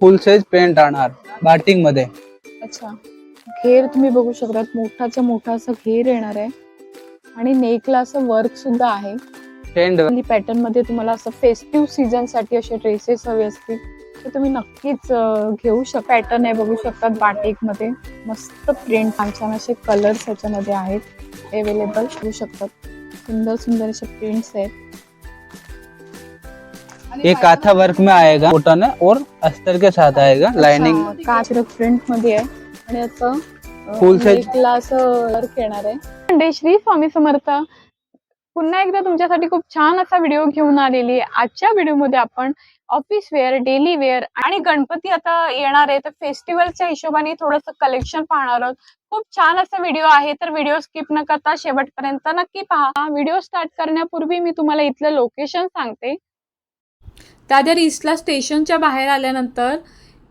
फुल size pant आणणार बाटिंगमध्ये. अच्छा. घेर तुम्ही बघू शकतात. मोठाच्या मोठा असं घेर येणार आहे. आणि नेकला असं वर्क सुद्धा आहे. पॅटर्नमध्ये तुम्हाला असं फेस्टिव्ह सीझनसाठी असे ड्रेसेस हवे असतील. तर तुम्ही नक्कीच घेऊ शक पॅटर्न आहे बघू शकतात बाटिकमध्ये. मस्त प्रिंट छान छान असे कलर्स ह्याच्यामध्ये आहेत. अवेलेबल होऊ शकतात. सुंदर सुंदर असे प्रिंट्स आहेत. ये काथा वर्क में आएगा कॉटन है और अस्तर के साथ आएगा लाइनिंग प्रिंटमध्ये आहे. आणि size. नेकला असं वर्क येणार आहे. म्हणजे श्री स्वामी समर्थ. पुन्हा एकदा तुमच्यासाठी खूप छान असा व्हिडिओ घेऊन आलेली आहे. आजच्या व्हिडिओमध्ये आपण ऑफिस वेअर डेली वेअर आणि गणपती आता येणार आहे. तर फेस्टिवलच्या हिशोबाने थोडंसं कलेक्शन पाहणार आहोत. खूप छान असा व्हिडिओ आहे. तर व्हिडिओ स्किप न करता शेवटपर्यंत नक्की पहा. व्हिडिओ स्टार्ट करण्यापूर्वी मी तुम्हाला इथलं लोकेशन सांगते. दादर ईस्टला स्टेशनच्या बाहेर आल्यानंतर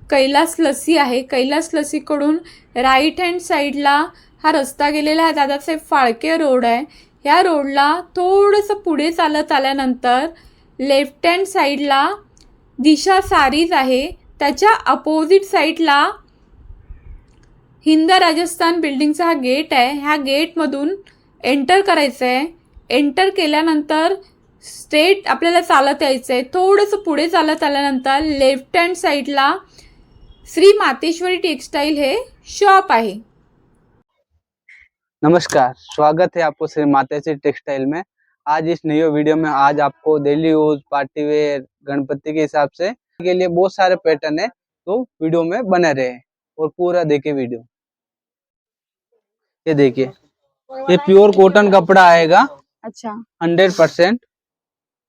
कैलास लसी आहे. कैलास लसीकडून राईट हँड साईडला हा रस्ता गेलेला आहे. दादासाहेब फाळके रोड आहे. ह्या रोडला थोडंसं पुढे चालत आल्यानंतर लेफ्ट हँड साईडला दिशा सारीज आहे. त्याच्या अपोजिट साईडला हिंद राजस्थान बिल्डिंगचा हा गेट आहे. ह्या गेटमधून एंटर करायचं आहे एंटर केल्यानंतर स्ट्रेट आपल्याला चालत यायचं आहे थोडंसं पुढे चालत आल्यानंतर लेफ्ट हँड साईडला श्री मातेश्वरी टेक्सटाईल हे शॉप आहे. नमस्कार स्वागत है आपको श्री मातेश्वरी टेक्सटाइल में. आज इस नई वीडियो में आज आपको daily use party wear Ganpati के हिसाब से के लिए बहुत सारे पैटर्न है तो वीडियो में बने रहे और पूरा देखिए वीडियो ये देखिए ये प्योर कॉटन कपड़ा आएगा. अच्छा। हंड्रेड परसेंट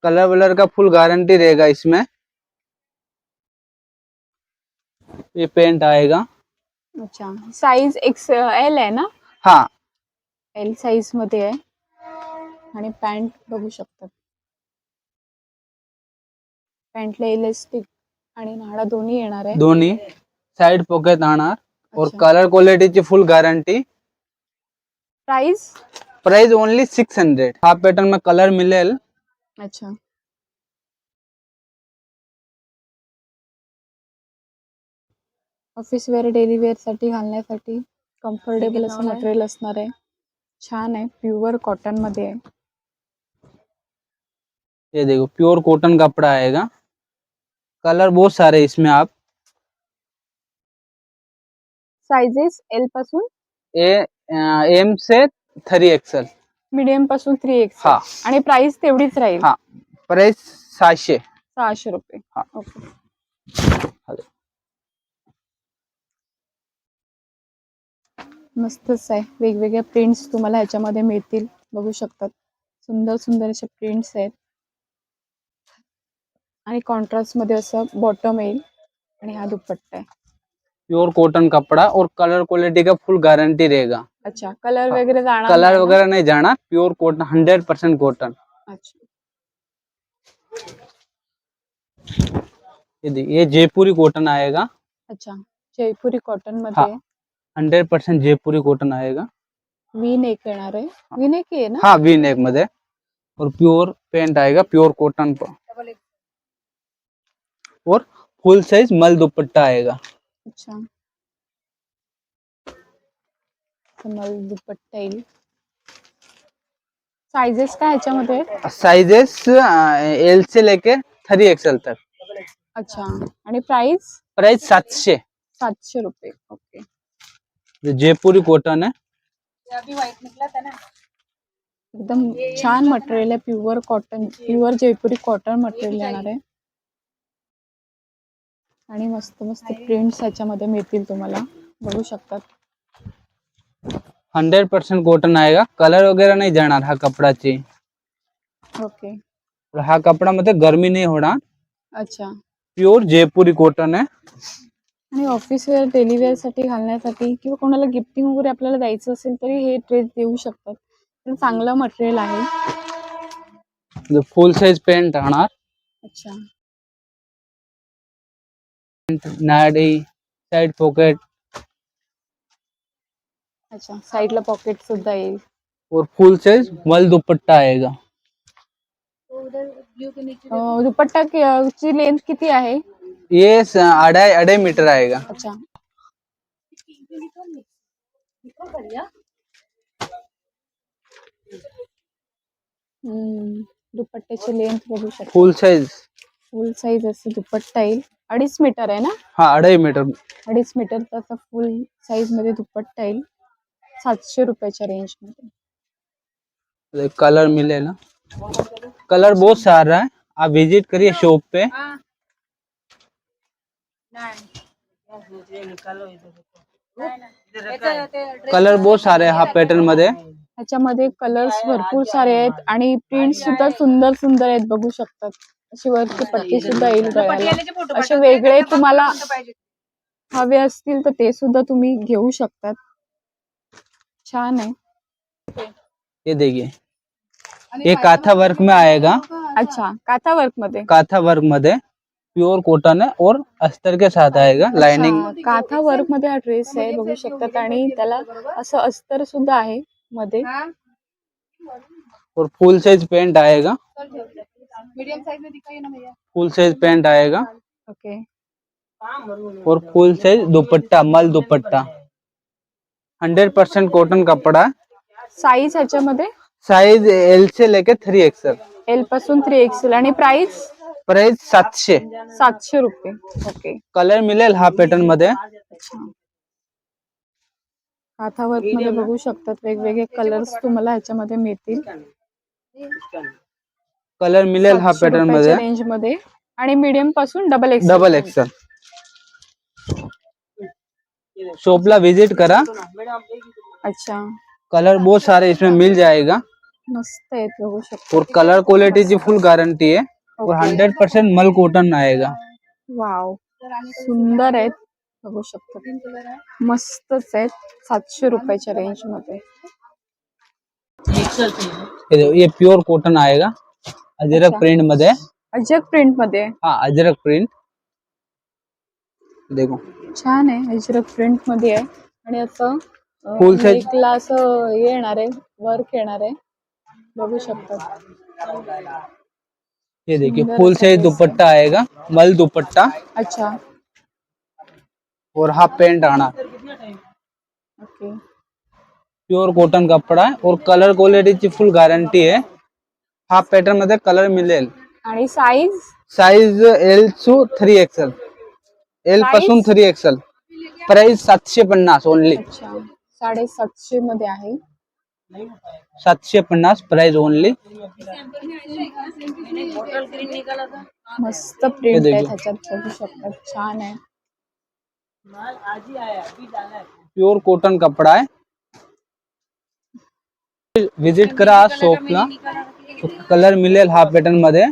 कलर वलर का फुल गारंटी रहेगा इसमें। ये पेंट आएगा। अच्छा साईज एक्स एल आहे ना? हाँ। एल साईज मध्ये आहे. आणि पॅन्ट बघू शकतात पॅन्टला इलेस्टिक आणि नाडा दोन्ही येणार आहे. दोन्ही साइड पॉकेट आणणार और अच्छा. कलर क्वालिटी ची full guarantee price price only six hundred हा पैटर्न में कलर मिलेल अच्छा। ऑफ़िस वेअर डेली वेअर साठी घालण्यासाठी कम्फर्टेबल असं मटेरियल असणार आहे. छान आहे. प्युअर कॉटन मध्ये आहे. ये देखो प्योर कॉटन कपड़ा आएगा कलर बहुत सारे हैं इसमें आप। साइजेस एल पासून? ए एम से थ्री एक्सल मीडियमपासून थ्री एक्स हा. आणि प्राइस तेवढीच राहील. हा. प्राइस सहाशे. सहाशे रुपये. हा. ओके. मस्तच आहे. वेगवेगळ्या प्रिंट्स तुम्हाला ह्याच्यामध्ये मिळतील. बघू शकतात. सुंदर सुंदर असे प्रिंट्स आहेत. आणि कॉन्ट्रास्टमध्ये असं बॉटम येईल आणि हा दुपट्टा आहे. प्योर कॉटन कपड़ा और कलर क्वालिटी का फुल गारंटी रहेगा। अच्छा कलर वगैरह वगैरे कलर वगैरह नहीं जाना pure cotton hundred percent cotton. अच्छा। ये जयपुरी कॉटन आएगा। अच्छा जयपुरी कॉटन मध्ये हंड्रेड परसेंट जयपुरी कॉटन आएगा। वी नेक येणार आहे वी नेक आहे ना? हाँ वी नेक मध्ये और प्योर पेंट आएगा प्योर कॉटन पर। और फुल साइज़ मल दुपट्टा आएगा। अच्छा. कमल दुपट्टा येईल. साइजेस काय ह्याच्यामध्ये? साइजेस एल से लेके थ्री एक्सएल तक. अच्छा. आणि प्राइस प्राइस सातशे. सातशे रुपये. ओके जो जयपुरी कॉटन है एकदम छान मटेरियल आहे. Pure cotton pure Jaipuri cotton material येणार आहे. आणि मस्त मस्त प्रिंट्स ह्याच्यामध्ये मिळतील तुम्हाला. बघू शकतात. हंड्रेड परसेंट कॉटन आएगा कलर वगैरह नहीं जाणार हा कपडाची ओके हा कपडा मध्ये गरमी नहीं होणार. अच्छा. प्योर जयपुरी कॉटन है आणि ऑफिस वेअर डेली वेअरसाठी घालण्यासाठी किंवा कोणाला गिफ्टिंग वगैरे आपल्याला द्यायचं असेल तरी हे ड्रेस देऊ शकतात. पण चांगलं मटेरियल आहे. जो फुल साइज पेंट राहणार. अच्छा. नाडी साइड पॉकेट। अच्छा साईडला पॉकेट सुद्धा येईल. और फुल साइज़ मल दुपट्टा आएगा। अं, दुपट्टा कि- ची लेंथ किती आहे? ये स- अढ़ाई अढ़ाई मीटर आएगा। अच्छा। हम्म दुपट्ट्याची लेंथ बघू शकता. फुल साइज़। फुल साईज असं दुपट्टा येईल. अडीच मीटर आहे ना? हाँ अढ़ाई मीटर. अडीच मीटरचा असा फुल साईजमध्ये दुपट्टा येईल. सातशे रुपयाच्या रेंजमध्ये. कलर मिलेगा कलर बहुत सारा है. आप विजिट करिए शॉप पे. कलर बहुत सारे हैं हा पॅटर्नमध्ये. ह्याच्यामध्ये कलर्स भरपूर सारे आहेत आणि प्रिंट सुद्धा सुंदर सुंदर आहेत बघू शकतात. वरती पट्टी सुद्धा येईल गळ्याला. असे वेगळे तुम्हाला हवे असतील तर ते सुद्धा तुम्ही घेऊ शकतात. छान आहे. ये देखिए. ये काथा वर्क में आएगा. अच्छा काथा वर्कमध्ये? काथा वर्कमध्ये प्योर कॉटन है और अस्तर के साथ आएगा लाइनिंग. काथा वर्कमध्ये हा ड्रेस आहे बघू शकतात. आणि त्याला असं अस्तर सुद्धा आहे मध्ये. और फुल साइज पैंट आएगा. फुल साइज पैंट आएगा। ओके। और फुल साइज दुपट्टा मल दुपट्टा। हंड्रेड परसेंट कॉटन कपड़ा। साईज ह्याच्यामध्ये? साइज एल से लेके थ्री एक्सएल एलपासून थ्री एक्सेल. आणि प्राइस? प्राइस सातशे। सातशे रुपये. ओके. कलर मिळेल हा पॅटर्नमध्ये। वर्कमध्ये बघू शकतात. वेगवेगळे कलर्स तुम्हाला ह्याच्यामध्ये मिळतील. कलर मिळेल हा पॅटर्नमध्ये. रेंजमध्ये. आणि मीडियमपासून डबल एक्स डबल एक्सल शॉपला विजिट करा. अच्छा. कलर बहुत सारे इसमें मिल जाएगा. मस्त शकतो. और कलर क्वालिटी की फुल गारंटी है और हंड्रेड परसेंट मल कॉटन आएगा. वाव सुंदर आहेत. बघू शकतो. मस्तच आहेत. सातशे रुपयाच्या रेंजमध्ये. ये प्योर कॉटन आएगा. अजरक अच्छा. प्रिंट मध्ये. अजक प्रिंट मध्ये? हाँ अजरक प्रिंट देखो. छान आहे अजरक प्रिंट मध्ये आहे. आणि असं हे येणार आहे वर्क येणार आहे. बघू शकतात ये देखिए फुल साइज़ दुपट्टा आएगा मल दुपट्टा. अच्छा. और हाफ़ पैंट आना ओके प्योर कॉटन कपड़ा है और कलर क्वालिटी ची फुल गारंटी आहे. हा पॅटर्नमध्ये कलर मिळेल. आणि size size L to three XL L? पासून थ्री एक्सल प्राइस सातशे पन्नास ओनली अच्छा. साडेसातशे मध्ये आहे. सातशे पन्नास प्राइस ओनली मस्त प्रिंट हे आहे. त्याच्यात बघू छान आहे. प्योर कॉटन कपड़ा है विजिट करा शॉपला. कलर मिळेल हा पॅटर्नमध्ये?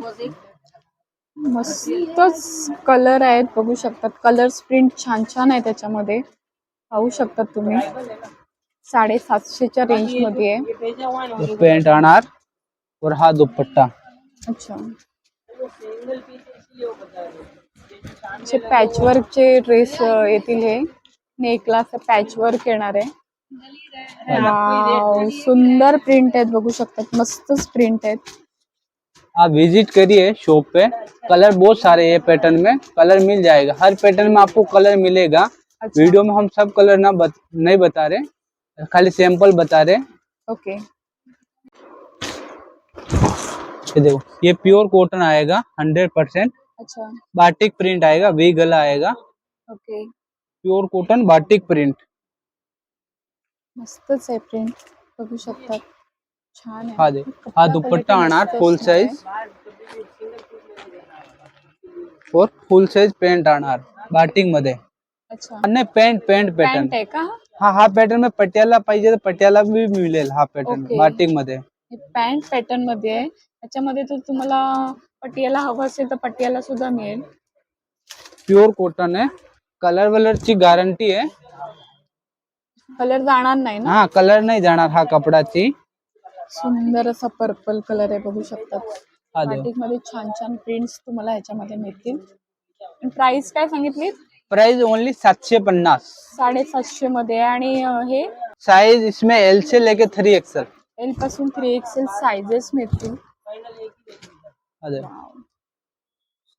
मस्तच कलर आहेत बघू शकतात. कलर्स प्रिंट छान छान आहे त्याच्यामध्ये. पाहू शकतात तुम्ही. साडेसातशेच्या रेंजमध्ये आहे. पेंट आणार और हा दुपट्टा. अच्छा. पॅचवर्कचे ड्रेस येतील हे. नेकला असं पॅचवर्क येणार आहे. सुंदर प्रिंट आहेत बघू शकतात मस्तच प्रिंट आहेत. आप विज़िट करिए शॉप पे. कलर बहुत सारे ये पैटर्न में. कलर मिल जाएगा. हर पैटर्न में आपको कलर मिलेगा. अच्छा। वीडियो में हम सब कलर ना बत, नहीं बता रहे. खाली सैंपल बता रहे. ओके ये देखो ये प्योर कॉटन आएगा हंड्रेड परसेंट अच्छा। बाटिक प्रिंट आएगा वी गला आएगा. Okay pure cotton batik print मस्तच आहे प्रिंट बघू शकतात. छान आहे. हा दे. हा दुपट्टा मस्त फुल. साइज और फुल साइज पेंट आणार बाटिकमध्ये. अच्छा. नाही पेंट पेंट पॅटर्न पॅन्ट आहे का? हा हा पॅटर्न में पटियाला पाहिजे तर पटियाला बी मिळेल हा पॅटर्न Okay. बाटिकमध्ये. हे पॅन्ट पॅटर्नमध्ये आहे. त्याच्यामध्ये जर तुम्हाला पटियाला हवं असेल तर पटियाला सुद्धा मिळेल. प्योर कॉटन आहे. कलर वलर ची गॅरंटी आहे. कलर जाणार नाही ना? हा कलर नाही जाणार हा कपडाची सुंदर असा पर्पल कलर आहे बघू शकतात. बाटिकमध्ये छान छान प्रिंट्स तुम्हाला ह्याच्यामध्ये मिळतील. प्राइस काय सांगितली? प्राइस ओनली सातशे पन्नास. साडेसातशे मध्ये आणि हे? साइज इसमें एल से लेके थ्री एक्सल एलपासून थ्री एक्सेल सायझेस मिळतील.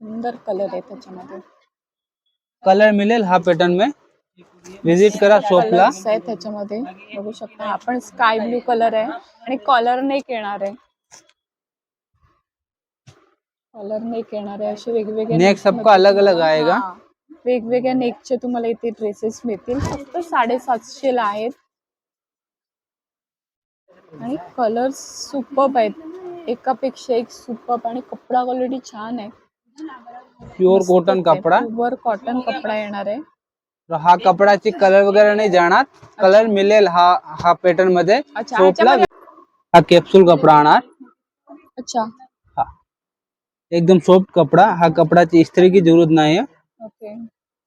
सुंदर कलर आहे त्याच्यामध्ये. कलर मिळेल हा पॅटर्न में. विजिट करा शॉपला त्याच्यामध्ये. बघू शकता. हा पण स्काय ब्लू कलर आहे आणि कॉलर नेक येणार आहे. कॉलर नेक येणार आहे. असे वेगवेगळे नेक सबका अलग अलग आएगा. वेगवेगळ्या नेकचे तुम्हाला इथे ड्रेसेस मिळतील. फक्त साडेसातशे ला आहेत. आणि कलर सुपब आहेत. एकापेक्षा एक सुपब आणि कपडा क्वालिटी छान आहे. प्योर कॉटन कपड़ा? वर कॉटन कपडा येणार आहे. हा कपडाची कलर वगैरे नाही जाणार. कलर मिळेल हा हा पॅटर्नमध्ये. हा कॅप्सूल कपडा आणणार. अच्छा. हा. एकदम सॉफ्ट कपडा. हा कपडाची इस्त्री की जरूरत नाही ओके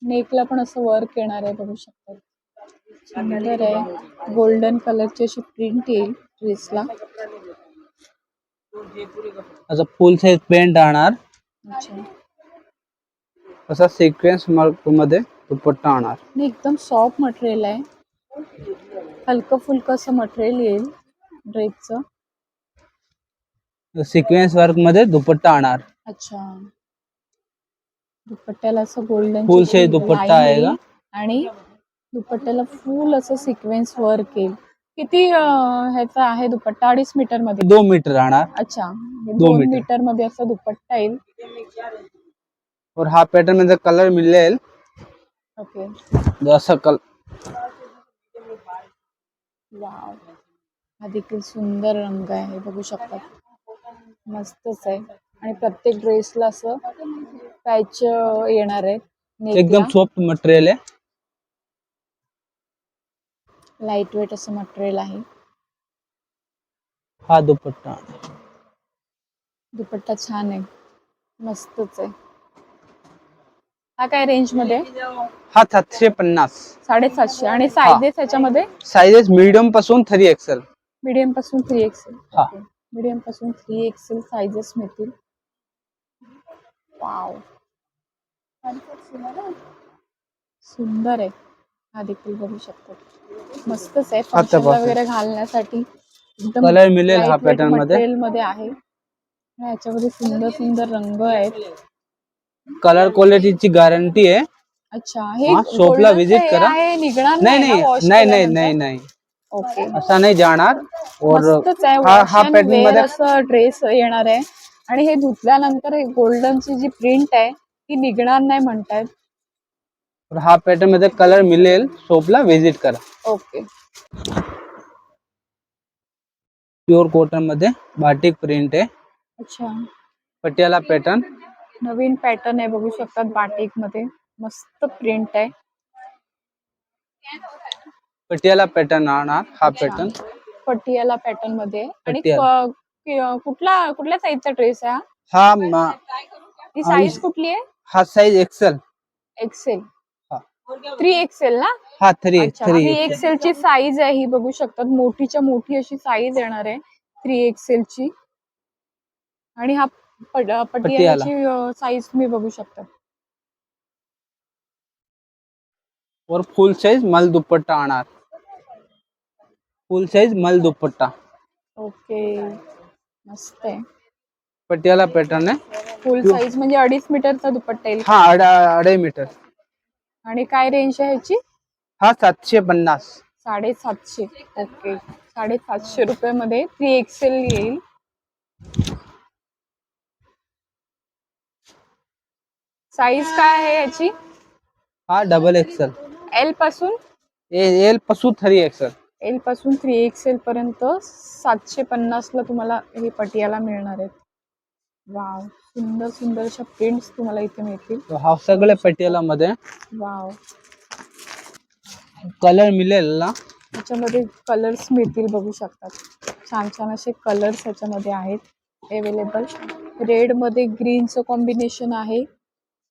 नेकला पण असं वर्क येणार आहे बघू शकता. सुंदर आहे. गोल्डन कलरची अशी प्रिंट येईल ड्रेसला असं फुल साईज पेंट आणणार. अच्छा. असा सिक्वेन्समध्ये. दुपट्टा आणणार. आणि एकदम सॉफ्ट मटेरियल आहे. हलकं फुलकं असं मटेरियल येईल ड्रेसचं सिक्वेन्स वर्कमध्ये दुपट्टा आणणार. अच्छा. दुपट्ट्याला असं गोल्डन Full size दुपट्टा आएगा. आणि दुपट्ट्याला फुल असं सिक्वेन्स वर्क येईल. किती ह्याचा आहे दुपट्टा? अडीच मीटरमध्ये. दो मीटर आणणार. अच्छा. दोन दोन मीटर. मीटरमध्ये असं दुपट्टा येईल. और हा पॅटर्नमध्ये कलर मिळेल. ओके. असं कल वाव. हा देखील सुंदर रंग आहे बघू शकता. मस्तच आहे. आणि प्रत्येक ड्रेसला असं पॅच येणार आहे. एकदम सॉफ्ट मटेरियल आहे. लाइट वेट असं मटेरियल आहे. हा दुपट्टा. दुपट्टा छान आहे. मस्तच आहे. हा काय रेंजमध्ये? हा सातशे पन्नास. साडेसातशे. आणि सायझेस ह्याच्यामध्ये? साइजेस मीडियमपासून थ्री एक्सेल मीडियमपासून थ्री एक्सेल हा. मीडियमपासून थ्री एक्सेल सायझेस मिळतील. वाव सुंदर आहे. हा देखील बघू शकतो. मस्तच आहे. आता. वगैरे घालण्यासाठी एकदम कलर मिळेल हा lightweight मध्ये. material मध्ये आहे. आणि याच्यामध्ये सुंदर सुंदर रंग आहेत. कलर क्वालिटीची गॅरंटी आहे. अच्छा हे हा, shop ला golden visit हे करा. आहे, निघणार नाही ना नाही wash नाही नाही केल्यानंतर? नाही नाही. ओके असा नाही जाणार. और मस्तच आहे हा हा पॅटर्नमध्ये असं ड्रेस येणार आहे. आणि हे धुतल्यानंतर हे गोल्डनची जी प्रिंट आहे ती निघणार नाही म्हणतायत. और हा पॅटर्नमध्ये कलर मिळेल. शॉपला व्हिजिट करा. ओके प्युअर कॉटनमध्ये बाटिक प्रिंट आहे. अच्छा. पटियाला पॅटर्न नवीन पॅटर्न आहे बघू शकतात बाटिकमध्ये मस्त प्रिंट आहे. पटियाला पॅटर्न आणणार हा. पॅटर्न पटियाला पॅटर्नमध्ये. आणि पटियाला. क- कि- कुठला कुठल्या साईजचा ड्रेस आहे हा? हा म- ही साईज कुठली आहे? हा साइज एक्सेल एक्सेल हा. थ्री एक्सेल ना? हा थ्री अच्छा थ्री थ्री एक्सेल ची साईज आहे ही बघू शकतात. मोठीच्या मोठी अशी साईज येणार आहे थ्री एक्सेल ची. आणि हा पट- पटियालाची साईज तुम्ही बघू शकता. और फुल साइज मल दुपट्टा आणणार. फुल साइज मल दुपट्टा. ओके. मस्त आहे. पटियाला पॅटर्न आहे. फुल साईज म्हणजे अडीच मीटरचा दुपट्टा येईल. हा अडा अडीच मीटर. आणि काय रेंज आहे ह्याची? हा सातशे पन्नास. साडेसातशे. ओके. साडेसातशे रुपये मध्ये थ्री एक्सेल येईल. साईज काय आहे याची? हा डबल एक्सेल एलपासून? एलपासून थ्री एक्सेल एलपासून थ्री एक्सेल पर्यंत सातशे पन्नास ला तुम्हाला हे पटियाला मिळणार आहेत. वाव सुंदर सुंदर अशा प्रिंट्स तुम्हाला इथे मिळतील. हा सगळे पटियाला मध्ये वाव कलर मिळेल ना? याच्यामध्ये कलर्स मिळतील बघू शकतात छान छान असे कलर्स याच्यामध्ये आहेत. अवेलेबल रेडमध्ये ग्रीनचं कॉम्बिनेशन आहे.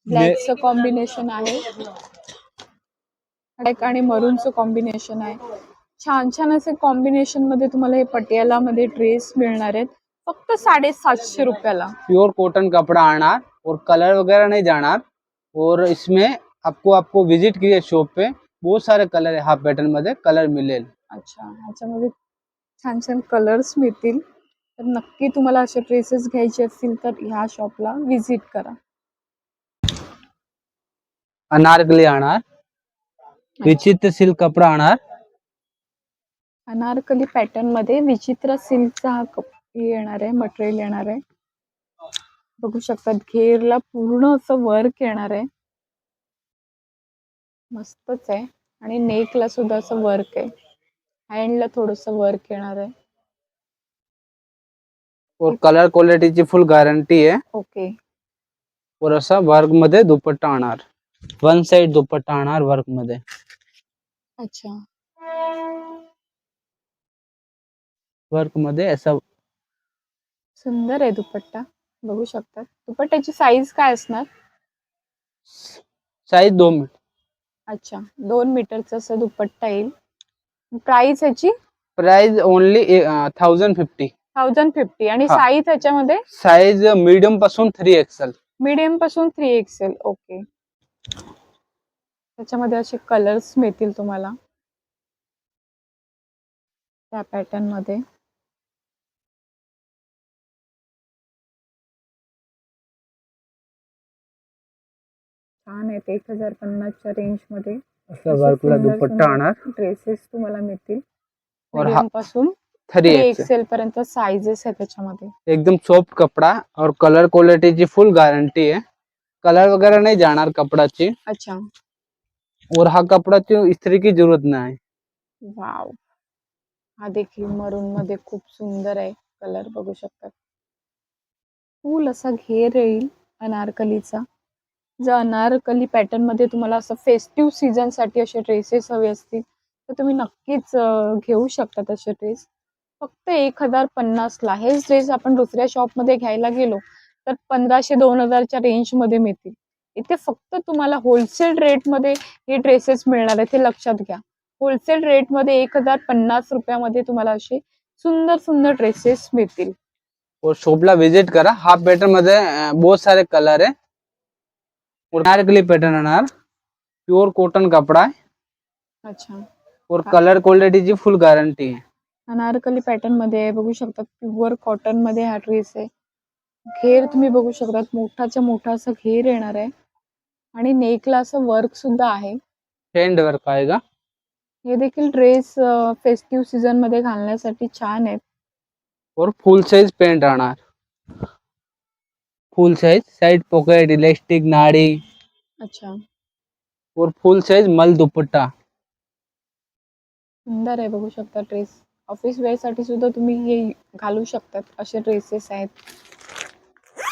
ब्लॅकचं कॉम्बिनेशन आहे. ब्लॅक आणि मरूनचं कॉम्बिनेशन आहे. छान छान असे कॉम्बिनेशनमध्ये तुम्हाला हे पटियालामध्ये ड्रेस मिळणार आहेत. फक्त साडेसातशे रुपयाला. प्योर कॉटन कपड़ा आना और कलर वगैरह नहीं जाना और इसमें आपको आपको विजिट कीजिए शॉप पे बहुत सारे कलर है हाफ पैटर्नमध्ये कलर मिळेल. अच्छा ह्याच्यामध्ये छान छान कलर्स मिळतील. तर नक्की तुम्हाला असे ड्रेसेस घ्यायचे असतील तर ह्या शॉपला व्हिजिट करा. अनारकली आणणार विचित्र सिल्क कपडा आणणार अनारकली पॅटर्नमध्ये विचित्र सिल्कचा हा कप हे येणार आहे मटेरियल येणार आहे. बघू शकतात घेरला पूर्ण असं वर्क येणार आहे. मस्तच आहे. आणि नेकला सुद्धा असं वर्क आहे. हँडला थोडस वर्क येणार आहे. और कलर क्वालिटीची फुल गॅरंटी आहे. ओके और असा वर्कमध्ये दुपट्टा आणणार. वन साइड दुपट्टा आणणार वर्कमध्ये. अच्छा. वर्कमध्ये असा सुंदर आहे दुपट्टा. बघू शकतात. दुपट्ट्याची साईज काय असणार? साईज दोन मीटर अच्छा. दोन मीटरचा असं दुपट्टा येईल. प्राइस ह्याची? Price only thousand fifty thousand fifty आणि हा. साईज ह्याच्यामध्ये? साईज मीडियमपासून थ्री एक्सेल मीडियमपासून थ्री एक्सेल ओके त्याच्यामध्ये असे कलर्स मिळतील तुम्हाला. त्या पॅटर्नमध्ये. छान आहेत एक हजार पन्नासच्या रेंजमध्ये. असा वर्कला दुपट्टा आणणार. ड्रेसेस तुम्हाला मिळतील. और Medium पासून थ्री थ्री एक्सेल एक्सेल पर्यंत साइजेस आहे त्याच्यामध्ये. एकदम सॉफ्ट कपडा और कलर क्वालिटीची फुल गॅरंटी आहे. कलर वगैरह नाही जाणार कपडाची. अच्छा. और हा कपडाची इस्त्री की जरूरत नाही वाव हा देखील मरून मध्ये खूप सुंदर आहे कलर बघू शकतात फुल असा घेर येईल अनारकलीचा. जर अनारकली पॅटर्नमध्ये तुम्हाला असं फेस्टिव्ह सीझनसाठी असे ड्रेसेस हवे असतील तर तुम्ही नक्कीच घेऊ शकता तसे ड्रेस फक्त एक हजार पन्नासला. हेच ड्रेस आपण दुसऱ्या शॉपमध्ये घ्यायला गेलो तर पंधराशे दोन हजारच्या रेंजमध्ये मिळतील. इथे फक्त तुम्हाला होलसेल रेटमध्ये हे ड्रेसेस मिळणार आहे ते लक्षात घ्या. होलसेल रेटमध्ये एक हजार पन्नास रुपयामध्ये तुम्हाला असे सुंदर सुंदर ड्रेसेस मिळतील. और शॉपला विजिट करा. हा पॅटर्नमध्ये बहुत सारे कलर आहे. अनारकली पॅटर्न येणार. प्युअर कॉटन कपडा आहे. अच्छा. और कलर क्वालिटीची फुल गॅरंटी आहे. अनारकली पॅटर्नमध्ये बघू शकतात प्युअर कॉटनमध्ये हा ड्रेस आहे. घेर तुम्ही बघू शकतात. मोठाच्या मोठा असं घेर येणार आहे. आणि नेकला असं वर्क सुद्धा आहे. हँड वर्क आएगा हे देखील ड्रेस फेस्टिव्ह सीझनमध्ये घालण्यासाठी छान आहेत. और फुल साइज पेंट आणणार full size side pocket elastic नाड़ी. अच्छा. और फुल साइज मल दुपट्टा. सुंदर आहे बघू शकता ड्रेस ऑफिस वेअरसाठी सुद्धा तुम्ही हे घालू शकतात. असे ड्रेसेस आहेत.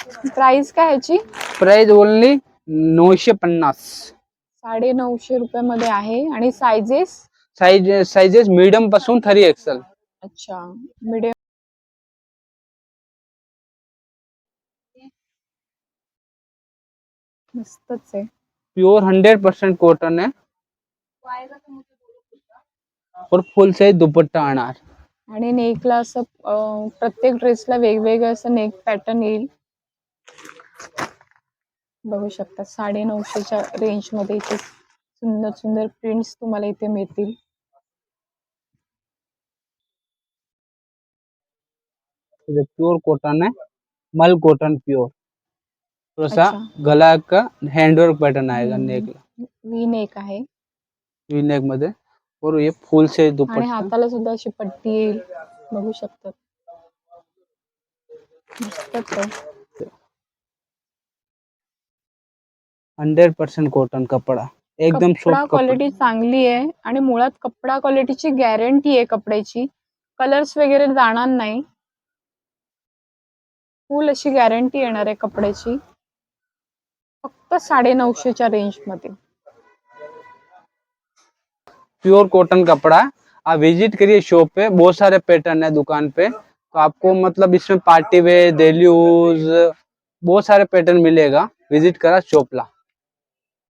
प्राइस काय ह्याची प्राइस ओनली नऊशे पन्नास. साडे नऊशे रुपयामध्ये आहे. आणि सायझेस साइज साइजेस मीडियमपासून थ्री एक्सेल अच्छा. मिडियम मस्तच आहे. प्योर हंड्रेड परसेंट कॉटन है और फुल साइज दुपट्टा आणणार. आणि नेकला असं अं, प्रत्येक ड्रेसला वेगवेगळं असं नेक पॅटर्न येईल. बघू शकता. साडे नऊशेच्या रेंजमध्ये इथे सुंदर सुंदर प्रिंट्स तुम्हाला इथे मिळतील. प्योर कॉटन है मल कॉटन प्योर थोड़ा सा अच्छा। गला का हैंडवर्क पैटर्न आएगा हम्म. नेक वी नेक आहे. वी नेकमध्ये. और ये फुल साइज आणि दुपट्टा. हाताला सुद्धा अशी पट्टी येईल. बघू शकतात मस्तच आहे. हंड्रेड परसेंट कॉटन कपड़ा. एकदम कपडा सॉफ्ट क्वालिटी चांगली आहे आणि मुळात कपडा क्वालिटीची गॅरंटी आहे कपड्याची. कलर्स वगैरे जाणार नाही. फुल अशी गॅरंटी येणार आहे कपड्याची. फक्त साडे नऊशेच्या रेंजमध्ये. प्योर कॉटन कपड़ा. आप विजिट करिए शॉप पे. बहुत सारे पैटर्न है दुकान पे. तो आपको मतलब इसमें पार्टी वेयर डेली यूज बहुत सारे पैटर्न मिलेगा. विजिट करा शॉप ला.